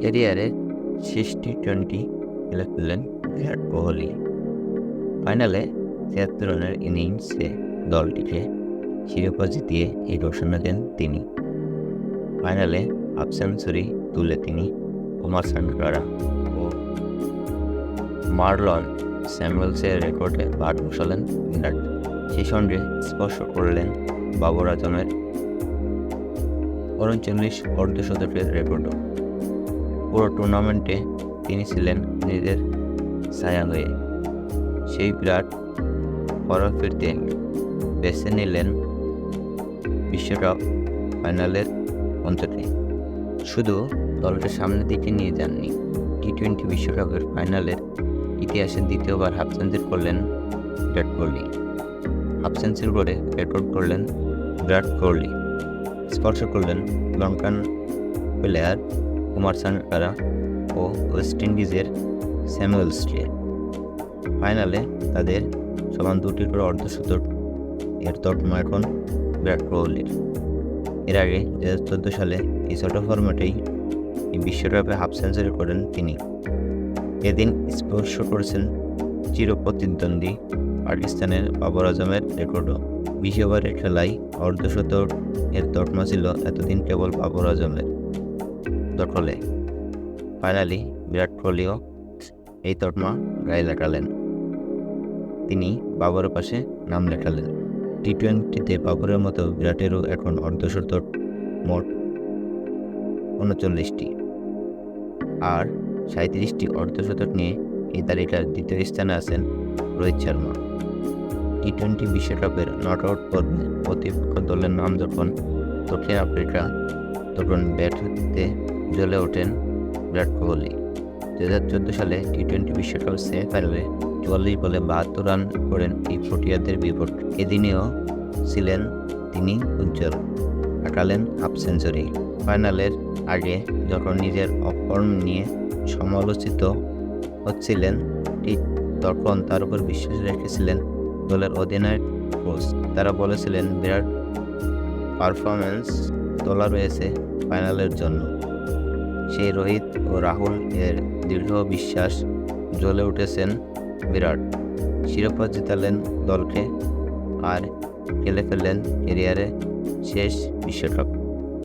ক্যারিয়ারে শেষ T twenty খেলে ফেললেন বিরাট কোহলি। ফাইনালে ছিয়াত্তর রানের ইনিংসে দলটিকে শিরোপা জিতিয়ে এই ঘোষণা দেন তিনি। ফাইনালে হাফ সেঞ্চুরি তুলে তিনি কুমার সাঙ্গাকারা ও মার্লন স্যামুয়েলসের রেকর্ডে বাদ বসালেন বিরাট। সেই সঙ্গে স্পর্শ করলেন বাবর আজমের। উনচল্লিশ অর্ধশতকের রেকর্ডও। পুরো টুর্নামেন্টে তিনি ছিলেন নিজের ছায়া হয়ে। সেই বিরাট পরে ফিরতে বেছে নিলেন বিশ্বকাপ ফাইনালের মঞ্চটি শুধু দলটা সামনের দিকে নিয়ে যাননি টি টোয়েন্টি বিশ্বকাপের ফাইনালের ইতিহাসে দ্বিতীয়বার হাফ সেঞ্চুরি করলেন বিরাট কোহলি। হাফ সেঞ্চুরি করে রেকর্ড করলেন বিরাট কোহলি। স্পর্শ করলেন লঙ্কান প্লেয়ার কুমার সাঙ্গাকারা ও ওয়েস্ট ইন্ডিজের স্যামুয়েলসকে ফাইনালে তাদের সমান দুটি করে অর্ধশতক এর তকমা এখন বিরাট কোহলির। এর আগে দু হাজার চোদ্দ সালে এই ছোট ফরম্যাটেই এই বিশ্বকাপে হাফ সেঞ্চুরি করেন তিনি। এদিন স্পর্শ করেছেন চির প্রতিদ্বন্দ্বী পাকিস্তানের বাবর আজমের রেকর্ডও। বিশ ওভারের খেলায় অর্ধশতক এর তকমা ছিল এতদিন কেবল বাবর আজমের। দখলে ফাইনালি বিরাট কোহলিও এই তকমা গায়ে লাগালেন। তিনি বাবরের পাশে নাম লেখালেন। টি টোয়েন্টিতে বাবরের মতো বিরাটেরও এখন অর্ধশতক মোট উনচল্লিশটি। আর সাঁত্রিশটি অর্ধশতক নিয়ে এই তালিকার দ্বিতীয় স্থানে আছেন রোহিত শর্মা। টি টোয়েন্টি বিশ্বকাপের নট আউট পর্বে প্রতিপক্ষ দলের নাম যখন দক্ষিণ আফ্রিকা তখন ব্যাট হাতে জ্বলে ওঠেন বিরাট কোহলি। দু হাজার চোদ্দ সালে টি টোয়েন্টি বিশ্বকাপ সেমিফাইনালে চুয়াল্লিশ বলে বাহাত্তর রান করেন এই প্রোটিয়াদের বিপক্ষে। এদিনেও ছিলেন তিনি উজ্জ্বল হাঁকালেন হাফ সেঞ্চুরি। ফাইনালের আগে যখন নিজের অফর্ম নিয়ে সমালোচিত হচ্ছিলেন, ঠিক তখন তার উপর বিশ্বাস রেখেছিলেন দলের অধিনায়ক কোচ। তারা বলেছিলেন, বিরাট পারফরমেন্স তোলা রয়েছে ফাইনালের জন্য। সেই রোহিত ও রাহুল এর দৃঢ় বিশ্বাস জ্বলে উঠেছেন বিরাট। শিরোপা জেতালেন দলকে আর খেলে ফেললেন ক্যারিয়ারে শেষ বিশ্বকাপ।